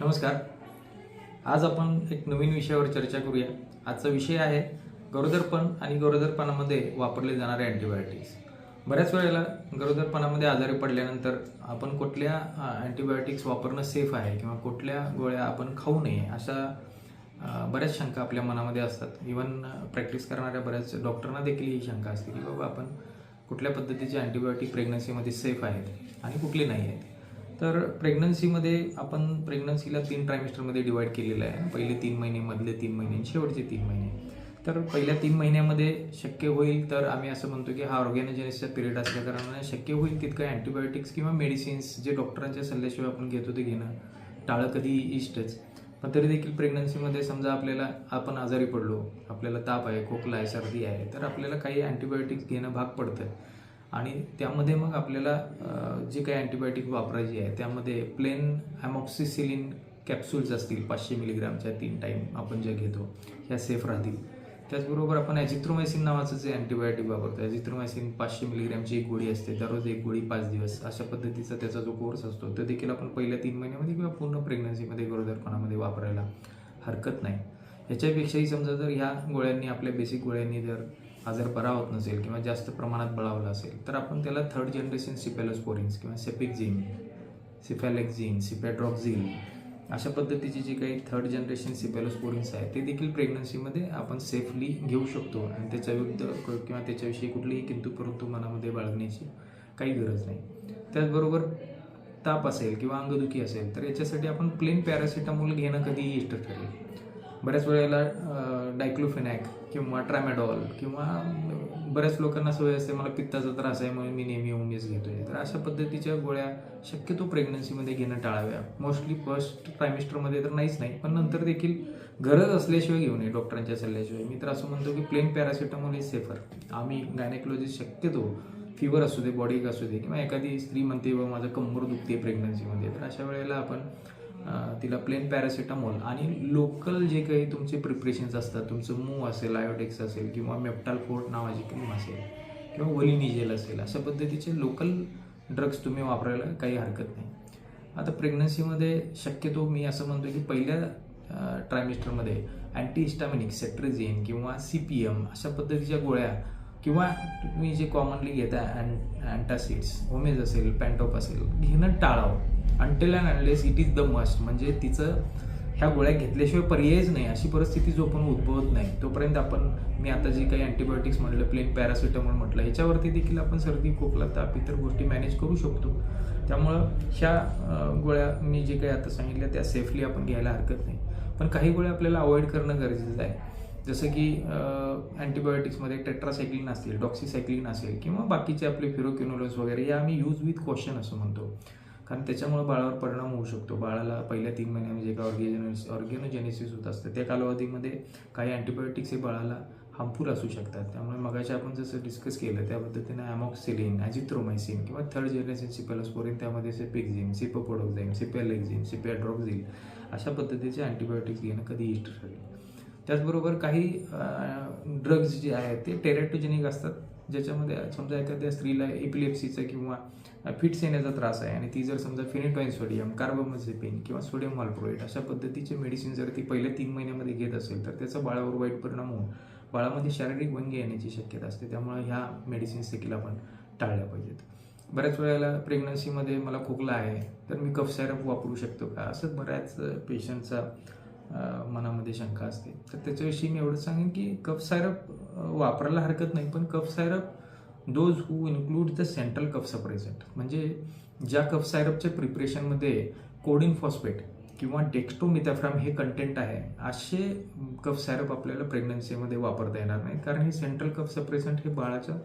नमस्कार. आज आपण एक नवीन विषयावर चर्चा करूया. आजचा विषय आहे गरोदरपण आणि गरोदरपणामध्ये वापरले जाणारे अँटीबायोटिक्स बऱ्याच वेळेला गरोदरपणामध्ये आजारी पडल्यानंतर आपण कुठल्या अँटीबायोटिक्स वापरणं सेफ आहे किंवा कुठल्या गोळ्या आपण खाऊ नये अशा बऱ्याच शंका आपल्या मनामध्ये असतात. इवन प्रॅक्टिस करणाऱ्या बऱ्याच डॉक्टरांना देखील ही शंका असते की बाबा आपण कुठल्या पद्धतीचे अँटीबायोटिक प्रेग्नन्सीमध्ये सेफ आहेत आणि कुठले नाही आहेत. तर प्रेग्नन्सीमध्ये आपण प्रेग्नन्सीला तीन ट्रायमिस्टरमध्ये डिवाईड केलेलं आहे. पहिले तीन महिने मधले तीन महिने शेवटचे तीन महिने. तर पहिल्या तीन महिन्यामध्ये शक्य होईल तर आम्ही असं म्हणतो की हा ऑर्गॅनोजेनिसचा पिरियड असल्या कारणाने शक्य होईल तितकं अँटीबायोटिक्स किंवा मेडिसिन्स जे डॉक्टरांच्या सल्ल्याशिवाय आपण घेतो ते घेणं टाळं कधी इष्टच. पण तरी देखील प्रेग्नन्सीमध्ये समजा आपल्याला आपण आजारी पडलो आपल्याला ताप आहे खोकला आहे सर्दी आहे तर आपल्याला काही अँटीबायोटिक्स घेणं भाग पडतं आणि त्यामध्ये मग आपल्याला जे काही अँटीबायोटिक वापरायची आहे त्यामध्ये प्लेन हॅमॉक्सिसिलिन कॅप्सूल्स असतील पाचशे मिलीग्रामच्या तीन टाईम आपण ज्या घेतो ह्या सेफ राहतील. त्याचबरोबर आपण ॲजिथ्रोमायसिन नावाचं जे अँटीबायोटिक वापरतो ॲजिथ्रोमायसिन पाचशे मिलीग्रामची एक गोळी असते दररोज एक गोळी पाच दिवस अशा पद्धतीचा त्याचा जो कोर्स असतो तो देखील आपण पहिल्या तीन महिन्यामध्ये किंवा पूर्ण प्रेग्नन्सीमध्ये गरोदरपणामध्ये वापरायला हरकत नाही. ह्याच्यापेक्षाही समजा जर ह्या गोळ्यांनी आपल्या बेसिक गोळ्यांनी जर आजार बरा होत नसेल किंवा जास्त प्रमाणात बळावला असेल तर आपण त्याला थर्ड जनरेशन सिपॅलोस्पोरिन्स किंवा सेपिकझिन सिफॅलेक्झिन सिपॅड्रॉक्झिल अशा पद्धतीचे जे काही थर्ड जनरेशन सिपॅलोस्पोरिन्स आहे ते देखील प्रेग्नन्सीमध्ये आपण सेफली घेऊ शकतो आणि त्याच्या विरुद्ध क- किंवा त्याच्याविषयी कुठलीही किंतु परंतु मनामध्ये बाळगण्याची काही गरज नाही. त्याचबरोबर ताप असेल किंवा अंगदुखी असेल तर याच्यासाठी आपण प्लेन पॅरासिटामोल घेणं कधीही इष्ट ठरेल. बऱ्याच वेळेला डायक्लोफेनॅक किंवा ट्रॅमॅडॉल किंवा बऱ्याच लोकांना सवय असते मला पित्ताचा त्रास आहे म्हणून मी नेहमी उमेस घेतो आहे तर अशा पद्धतीच्या गोळ्या शक्यतो प्रेग्नन्सीमध्ये घेणं टाळाव्या. मोस्टली फर्स्ट ट्रायमिस्टरमध्ये तर नाहीच नाही पण नंतर देखील गरज असल्याशिवाय घेऊ नये डॉक्टरांच्या सल्ल्याशिवाय. मी तर असं म्हणतो की प्लेन पॅरासिटामॉल इज सेफर आम्ही गायनेकोलॉजिस्ट शक्यतो फिवर असू दे बॉडी असू दे किंवा एखादी स्त्री म्हणते व माझं कंबर दुखते प्रेग्नन्सीमध्ये तर अशा वेळेला आपण तिला प्लेन पॅरासिटामॉल आणि लोकल जे काही तुमचे प्रिपरेशन्स असतात तुमचं मूव असेल आयोडेक्स असेल किंवा मेप्टाल फोर्ट नावाची क्रीम असेल किंवा वलिनिजेल असेल अशा पद्धतीचे लोकल ड्रग्स तुम्ही वापरायला काही हरकत नाही. आता प्रेग्नन्सीमध्ये शक्यतो मी असं म्हणतो की पहिल्या ट्रायमिस्टरमध्ये अँटीहिस्टामिनिक सेट्रेझिन किंवा सी पी एम अशा पद्धतीच्या गोळ्या किंवा तुम्ही जे कॉमनली घेता अँटासिड्स ओमेज असेल पॅन्टॉप असेल घेणं टाळावं. And unless it is the must म्हणजे तिचं ह्या गोळ्या घेतल्याशिवाय पर्यायच नाही. अशी परिस्थिती जोपर्यंत उद्भवत नाही. तोपर्यंत आपण मी आता जे काही अँटीबायोटिक्स म्हटलं प्लेन पॅरासिटामॉल म्हटलं ह्याच्यावरती देखील आपण सर्दी खोकला ताप इतर गोष्टी मॅनेज करू शकतो. त्यामुळं ह्या गोळ्या मी जे काही आता सांगितल्या त्या सेफली आपण घ्यायला हरकत नाही. पण काही गोळ्या आपल्याला अवॉइड करणं गरजेचं आहे. जसं की अँटीबायोटिक्समध्ये टेट्रासायक्लिन असतील डॉक्सिसायक्लिन असेल किंवा बाकीचे आपले फिरोक्युनोलस वगैरे या आम्ही यूज विथ क्वेश्चन असं म्हणतो. कारण त्याच्यामुळे बाळावर परिणाम होऊ शकतो. बाळाला पहिल्या तीन महिन्यामध्ये जे काही ऑर्गेजन ऑर्गेनोजेनेसिस होत असतं त्या कालावधीमध्ये काही अँटीबायोटिक्स हे बाळाला हार्मफुल असू शकतात. त्यामुळे मगाशी आपण जसं डिस्कस केलं त्या पद्धतीने ॲमॉक्सिलिन ॲजिथ्रोमायसिन किंवा थर्ड जनरेशन सिपेलोस्पोरिन त्यामध्ये सिपिक्झिन सिपोपोडोक्झाईन सिपेलेक्झिन सिपेड्रॉक्झिल अशा पद्धतीचे अँटीबायोटिक्स घेणं कधी इष्ट ठरेल. त्याचबरोबर काही ड्रग्ज जे आहेत ते टेरेटोजेनिक असतात ज्याच्यामध्ये समजा एखाद्या स्त्रीला एपिलेप्सीचा किंवा फिट्स येण्याचा त्रास आहे आणि ती जर समजा फिनिटॉईन सोडियम कार्बोमझेपिन किंवा सोडियम माल्प्रोएट अशा पद्धतीचे मेडिसिन जर ती पहिल्या तीन महिन्यामध्ये घेत असेल तर त्याचा बाळावर वाईट परिणाम होऊन बाळामध्ये शारीरिक व्यंगे येण्याची शक्यता असते. त्यामुळे ह्या मेडिसिन्स देखील आपण टाळल्या पाहिजेत. बऱ्याच वेळेला प्रेग्नन्सीमध्ये मला खोकला आहे तर मी कफ सायरप वापरू शकतो का? असं बऱ्याच पेशंटचा मनामध्ये शंका असते. तर त्याच्याविषयी मी एवढं सांगेन की कफ सायरप वापरायला हरकत नाही पण cough syrup those who include the central cough suppressant म्हणजे ज्या कफ सायरपच्या प्रिपरेशनमध्ये कोडिन फॉस्फेट किंवा डेक्स्ट्रोमिथॅफ्राम हे कंटेंट आहे असे कफ सायरप आपल्याला प्रेग्नन्सीमध्ये वापरता येणार नाही. कारण हे सेंट्रल कफ सप्रेझंट हे बाळाच्या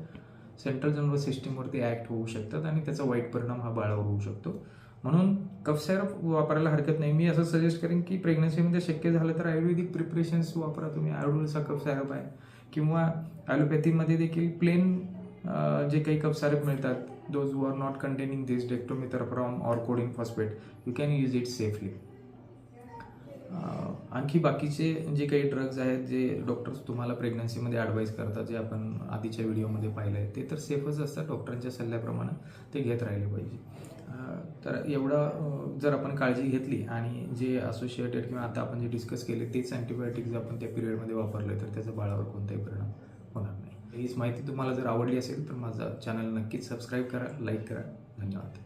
सेंट्रल नर्वस सिस्टीमवरती ॲक्ट होऊ शकतात आणि त्याचा वाईट परिणाम हा बाळावर होऊ शकतो. म्हणून कफ सिरप वापरायला हरकत नाही. मी असं सजेस्ट करेन की प्रेग्नन्सीमध्ये शक्य झालं तर आयुर्वेदिक प्रिपरेशन्स वापरा तुम्ही. आयुर्वेदचा कफ सिरप आहे. किंवा ॲलोपॅथीमध्ये देखील प्लेन जे काही कफ सिरप मिळतात those who are not containing this dextromethorphan or codeine phosphate you can use it safely आणखी बाकीचे जे काही ड्रग्ज आहेत जे डॉक्टर्स तुम्हाला प्रेग्नन्सीमध्ये ॲडवाईस करतात जे आपण आधीच्या व्हिडिओमध्ये पाहिलं आहे ते तर सेफच असतात डॉक्टरांच्या सल्ल्याप्रमाणे ते घेत राहिले पाहिजे. तर एवढं जर आपण काळजी घेतली आणि जे असोसिएटेड किंवा आता आपण जे डिस्कस केले तेच अँटीबायोटिक जर आपण त्या पिरियडमध्ये वापरले तर त्याचा बाळावर कोणताही परिणाम होणार नाही. हीच माहिती तुम्हाला जर आवडली असेल तर माझा चॅनल नक्कीच सबस्क्राईब करा लाईक करा. धन्यवाद.